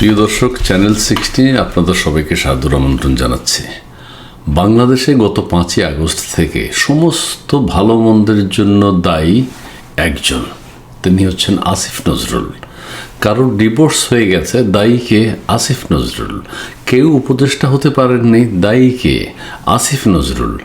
প্রিয় দর্শক channel sixty আপনাদের সবাইকে সাদর আমন্ত্রণ জানাচ্ছি। বাংলাদেশে গত পাঁচই আগস্ট থেকে সমস্ত ভালো মন্দের জন্য দায়ী একজন। তিনি হচ্ছেন আসিফ নজরুল। কারোর ডিভোর্স হয়ে গেছে দায়ীকে আসিফ নজরুল। কেউ উপদেষ্টা হতে পারেননি দায়ীকে আসিফ নজরুল।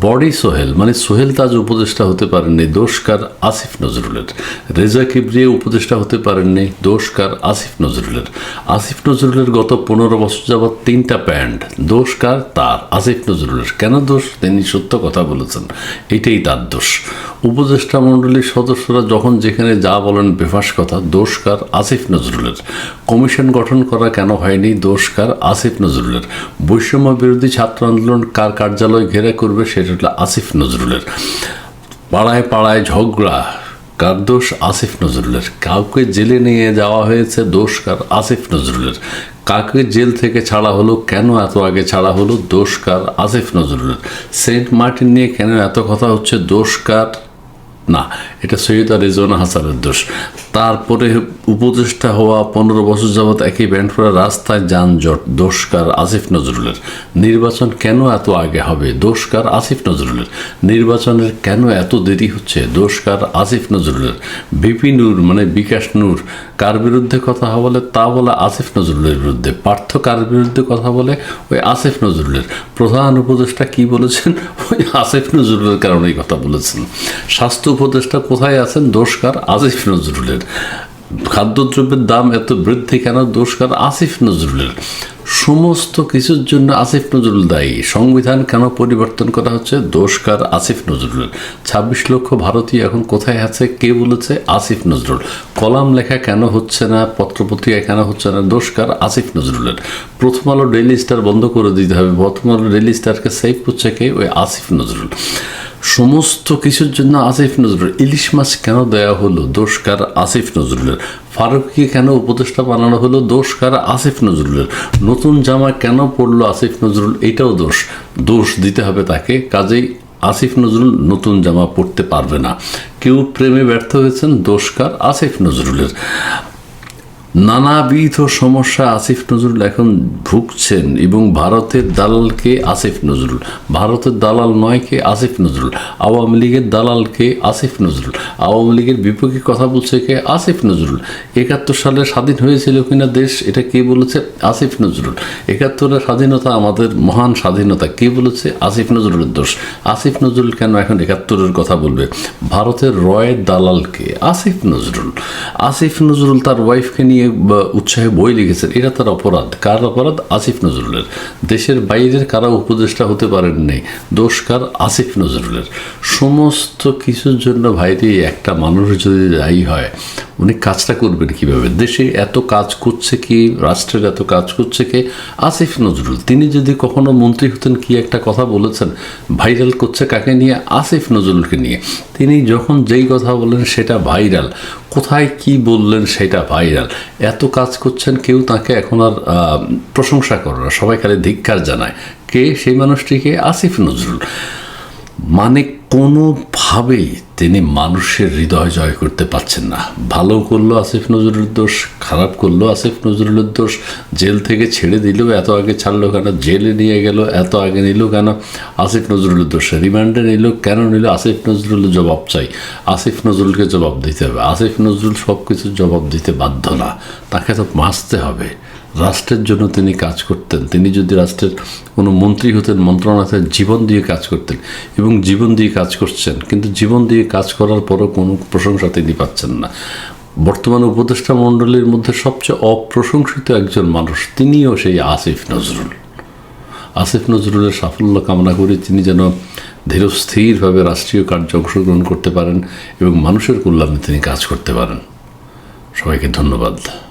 বডি সোহেল মানে সোহেল তাজ উপদেষ্টা হতে পারেননি দোষকার আসিফ নজরুলের। রেজা কিবরিয়ে উপদেষ্টা হতে পারেননি দোষকার আসিফ নজরুলের। আসিফ নজরুলের গত পনেরো বছর যাবৎ তিনটা প্যান্ট দোষকার তার। আসিফ নজরুলের। কেন দোষ? তিনি সত্য কথা বলেছেন। এটাই তার দোষ। উপদেষ্টা মণ্ডলীর সদস্যরা যখন যেখানে যা বলেন বেফাস কথা দোষকার আসিফ নজরুলের। কমিশন গঠন করা কেন হয়নি? দোষ কার? আসিফ নজরুলের। বৈষম্য বিরোধী ছাত্র আন্দোলন কার কার্যালয় ঘেরা করবে সেটা হলো আসিফ নজরুলের। পাড়ায় পাড়ায় ঝগড়া, কার দোষ? আসিফ নজরুলের। কাউকে জেলে নিয়ে যাওয়া হয়েছে, দোষ কার? আসিফ নজরুলের। কাকে জেল থেকে ছাড়া হলো, কেন এত আগে ছাড়া হলো, দোষ কার? আসিফ নজরুলের। সেন্ট মার্টিন নিয়ে কেন এত কথা হচ্ছে, দোষ কার? না, এটা সৈয়দা রেজওয়ানা হাসানের দোষ। তারপরে উপদেষ্টা হওয়া পনেরো বছর যাবৎ একই ব্যান্ড করা রাস্তায় যানজট। দোষকার আসিফ নজরুলের। নির্বাচন কেন এত আগে হবে? দোষকার আসিফ নজরুলের। নির্বাচনের কেন এত দেরি হচ্ছে? দোষকার আসিফ নজরুলের। বিপি নূর মানে বিকাশ নূর, কার বিরুদ্ধে কথা বলে তা বলে আসিফ নজরুলের বিরুদ্ধে। পার্থ কার বিরুদ্ধে কথা বলে? ওই আসিফ নজরুলের। প্রধান উপদেষ্টা কি বলেছেন? ওই আসিফ নজরুলের কারণেই কথা বলেছেন। স্বাস্থ্য উপদেষ্টা কোথায় আছেন? দোষকার আসিফ নজরুলের। খাদ্যদ্রব্যের দাম এত বৃদ্ধি কেন? দোষকার আসিফ নজরুলের। সমস্ত কিছুর জন্য আসিফ নজরুল দায়ী। সংবিধান কেন পরিবর্তন করা হচ্ছে? দোষকার আসিফ নজরুলের। ছাব্বিশ লক্ষ ভারতীয় এখন কোথায় আছে? কে বলেছে? আসিফ নজরুল। কলাম লেখা কেন হচ্ছে না? পত্রপত্রিকা কেন হচ্ছে না? দোষকার আসিফ নজরুলের। প্রথম আলো ডেইলি স্টার বন্ধ করে দিতে হবে। প্রথম আলো ডেইলি স্টারকে সেভ করছে কে? ওই আসিফ নজরুল। সমস্ত কিছুর জন্য আসিফ নজরুল। ইলিশ মাছ কেন দেয়া হলো? দোষকার আসিফ নজরুলের? ফারুককে কেন উপদেষ্টা বানানো হলো? দোষ দোষকার আসিফ নজরুলের? নতুন জামা কেন পড়ল আসিফ নজরুল? এটাও দোষ। দোষ দিতে হবে তাকে। কাজেই আসিফ নজরুল নতুন জামা পরতে পারবে না। কেউ প্রেমে ব্যর্থ হয়েছেন? দোষকার আসিফ নজরুলের। নানাবিধ সমস্যা আসিফ নজরুল এখন ভুগছেন এবং ভারতের দালালকে আসিফ নজরুল? ভারতের দালাল নয় কে আসিফ নজরুল? আওয়ামী লীগের দালালকে আসিফ নজরুল? আওয়ামী লীগের বিপক্ষে কথা বলছে কে আসিফ নজরুল? একাত্তর সালে স্বাধীন হয়েছিল কিনা দেশ, এটা কে বলেছে? আসিফ নজরুল। একাত্তরের স্বাধীনতা আমাদের মহান স্বাধীনতা। কে বলেছে? আসিফ নজরুলের দোষ। আসিফ নজরুল কেন এখন একাত্তরের কথা বলবে? ভারতের রয়ের দালালকে আসিফ নজরুল। আসিফ নজরুল তার ওয়াইফকে নিয়ে বা উৎসাহে বই লিখেছেন এটা তার অপরাধ। কার অপরাধ? আসিফ নজরুলের। দেশের বাইরের কারা উপদেষ্টা হতে পারেন নাই দোষ কার? আসিফ নজরুলের। সমস্ত কিছুর জন্য ভাইরে, একটা মানুষ যদি দায়ী হয়, উনি কাজটা করবেন কীভাবে? দেশে এত কাজ করছে কি? রাষ্ট্রের এত কাজ করছে কে? আসিফ নজরুল। তিনি যদি কখনো মন্ত্রী হতেন, কি একটা কথা বলেছেন? ভাইরাল করছে কাকে নিয়ে? আসিফ নজরুলকে নিয়ে। তিনি যখন যেই কথা বলেন, সেটা ভাইরাল। কোথায় কি বললেন সেটা ভাইরাল। এত কাজ করছেন, কেউ তাকে এখন আর প্রশংসা করে না। সবাই খালি ধিক্ষার জানায়। কে? সেই মানুষটিকে আসিফ নজরুল। মানে কোনোভাবেই তিনি মানুষের হৃদয় জয় করতে পারছেন না। ভালো করল আসিফ নজরুলের দোষ, খারাপ করল আসিফ নজরুলের দোষ, জেল থেকে ছেড়ে দিল, এত আগে ছাড়লো কেন, জেলে নিয়ে গেল, এত আগে নিল কেন, আসিফ নজরুলের দোষ। রিমান্ডে নিল, কেন নিল, আসিফ নজরুলের জবাব চাই। আসিফ নজরুলকে জবাব দিতে হবে। আসিফ নজরুল সব কিছুর জবাব দিতে বাধ্য না। তাকে তো বাঁচতে হবে। রাষ্ট্রের জন্য তিনি কাজ করতেন। তিনি যদি রাষ্ট্রের কোনো মন্ত্রী হতেন, মন্ত্রণালয়ে জীবন দিয়ে কাজ করতেন এবং জীবন দিয়ে কাজ করছেন, কিন্তু জীবন দিয়ে কাজ করার পরও কোনো প্রশংসা তিনি পাচ্ছেন না। বর্তমান উপদেষ্টা মণ্ডলীর মধ্যে সবচেয়ে অপ্রশংসিত একজন মানুষ তিনিও সেই আসিফ নজরুল। আসিফ নজরুলের সাফল্য কামনা করি তিনি যেন ধীরস্থিরভাবে রাষ্ট্রীয় কার্যে অংশগ্রহণ করতে পারেন এবং মানুষের কল্যাণে তিনি কাজ করতে পারেন। সবাইকে ধন্যবাদ।